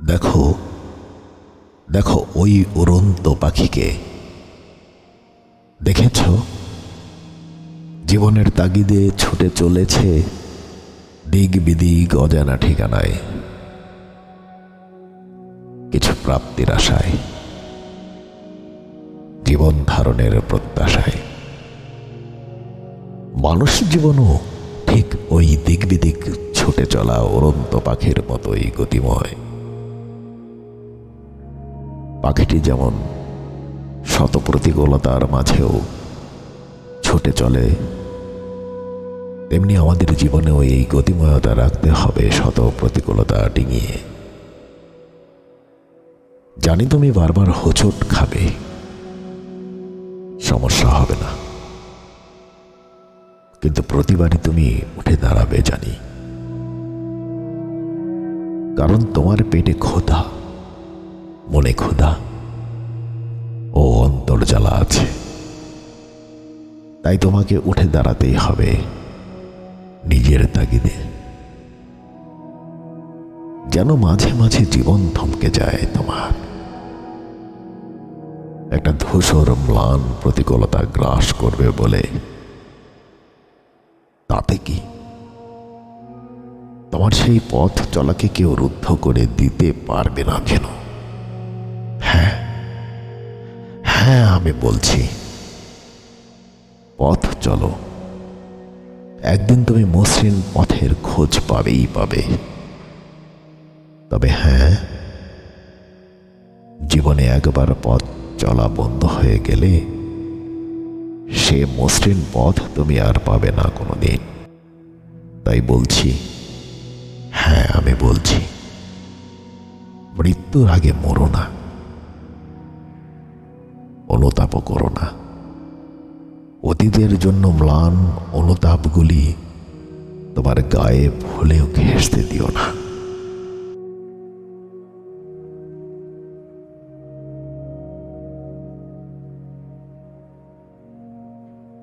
দেখো দেখো ওই উড়ন্ত পাখিকে। দেখেছ? জীবনের তাগিদে ছুটে চলেছে দিক বিদিক অজানা ঠিকানায়। কিছু প্রাপ্তির আশায়, জীবন ধারণের প্রত্যাশায়। মানুষ জীবনও ঠিক ওই দিক বিদিক ছুটে চলা উড়ন্ত পাখির মতোই গতিময়। পাখিটি যেমন শত প্রতিকূলতার মাঝেও ছুটে চলে, তেমনি আমাদের জীবনেও এই গতিময়তা রাখতে হবে শত প্রতিকূলতা ডিঙিয়ে। জানি তুমি বারবার হোঁচট খাবে। সমস্যা হবে না। কিন্তু প্রতিবারই তুমি উঠে দাঁড়াবে জানি। কারণ তোমার পেটে ক্ষুধা। মনে ক্ষুধা ও অন্তর জ্বালা আছে। তাই তোমাকে উঠে দাঁড়াতেই হবে নিজের তাগিদে। যেন মাঝে মাঝে জীবন থমকে যায় তোমার। একটা ধূসর ম্লান প্রতিকূলতা গ্রাস করবে বলে। তাতে কি? তোমার সেই পথ চলাকে কেউ রুদ্ধ করে দিতে পারবে না কেন? হ্যাঁ আমি বলছি। পথ চলো। একদিন তুমি মসৃণ পথের খোঁজ পাবেই পাবে। তবে হ্যাঁ জীবনে একবার পথ চলা বন্ধ হয়ে গেলে সে মসৃণ পথ তুমি আর পাবে না কোনোদিন। তাই বলছি হ্যাঁ আমি বলছি, মৃত্যুর আগে মরো না। অনুতাপও করো না অতীতের জন্য ম্লান অনুতাপগুলি তোমার গায়ে ভুলেও ঘেঁষতে দিও না।